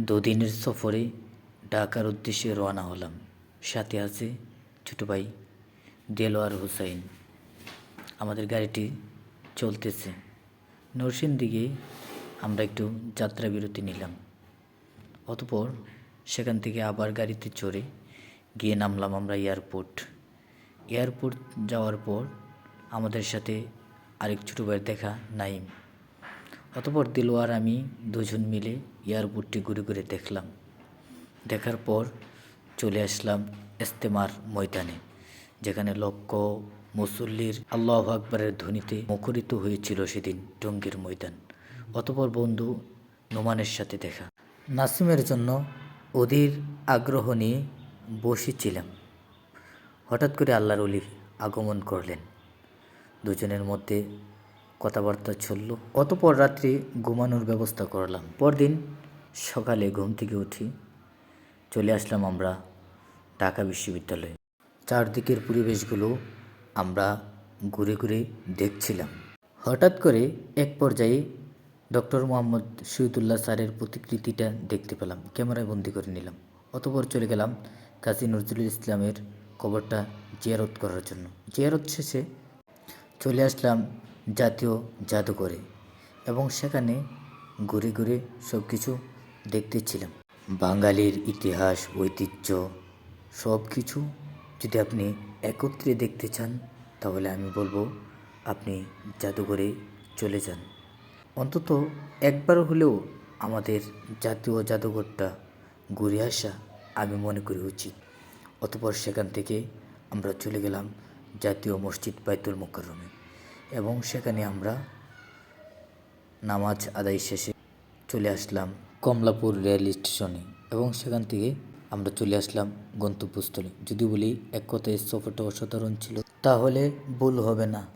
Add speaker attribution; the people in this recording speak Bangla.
Speaker 1: দুদিনের সফরে ঢাকার উদ্দেশ্যে রওনা হলাম। সাথে আছে ছোটো ভাই দেলোয়ার হুসাইন। আমাদের গাড়িটি চলতেছে। নরসিংদীকে আমরা একটু যাত্রা বিরতি নিলাম। অতপর সেখান থেকে আবার গাড়িতে চড়ে গিয়ে নামলাম আমরা এয়ারপোর্ট। এয়ারপোর্ট যাওয়ার পর আমাদের সাথে আরেক ছোটো ভাইয়ের দেখা নাইম। অতপর দিলোয়ার আমি দুজন মিলে এয়ারপোর্টটি ঘুরে ঘুরে দেখলাম। দেখার পর চলে আসলাম ইস্তেমার ময়দানে, যেখানে লক্ষ মুসল্লির আল্লাহ আকবরের ধ্বনিতে মুখরিত হয়েছিল সেদিন টঙ্গীর ময়দান। অতপর বন্ধু নোমানের সাথে দেখা। নাসিমের জন্য অধীর আগ্রহ নিয়ে বসেছিলাম। হঠাৎ করে আল্লাহর অলি আগমন করলেন। দুজনের মধ্যে কথাবার্তা চলল। অতপর রাত্রি ঘুমানোর ব্যবস্থা করলাম। পরদিন সকালে ঘুম থেকে উঠি, চলে আসলাম আমরা ঢাকা বিশ্ববিদ্যালয়ে। চারদিকের পরিবেশগুলো আমরা ঘুরে ঘুরে দেখছিলাম। হঠাৎ করে এক পর্যায়ে ডক্টর মোহাম্মদ শহীদুল্লাহ স্যারের প্রতিকৃতিটা দেখতে পেলাম, ক্যামেরায় বন্দি করে নিলাম। অতপর চলে গেলাম কাজী নজরুল ইসলামের কবরটা জিয়ারত করার জন্য। জিয়ারত শেষে চলে আসলাম জাতীয় জাদুঘরে এবং সেখানে ঘুরে ঘুরে সব কিছু দেখতেছিলাম। বাঙালির ইতিহাস, ঐতিহ্য সব কিছু যদি আপনি একত্রে দেখতে চান, তাহলে আমি বলব আপনি জাদুঘরে চলে যান। অন্তত একবার হলেও আমাদের জাতীয় জাদুঘরটা ঘুরে আসা আমি মনে করি উচিত। অতপর সেখান থেকে আমরা চলে গেলাম জাতীয় মসজিদ বাইতুল মোকাররমে। এবং সেখানে আমরা নামাজ আদায় শেষে চলে আসলাম কমলাপুর রেল স্টেশনে এবং সেখান থেকে আমরা চলে আসলাম গন্তব্যস্থলে। যদি বলি, এক কথায় সফরটা অসাধারণ ছিল। তাহলে ভুল হবে না।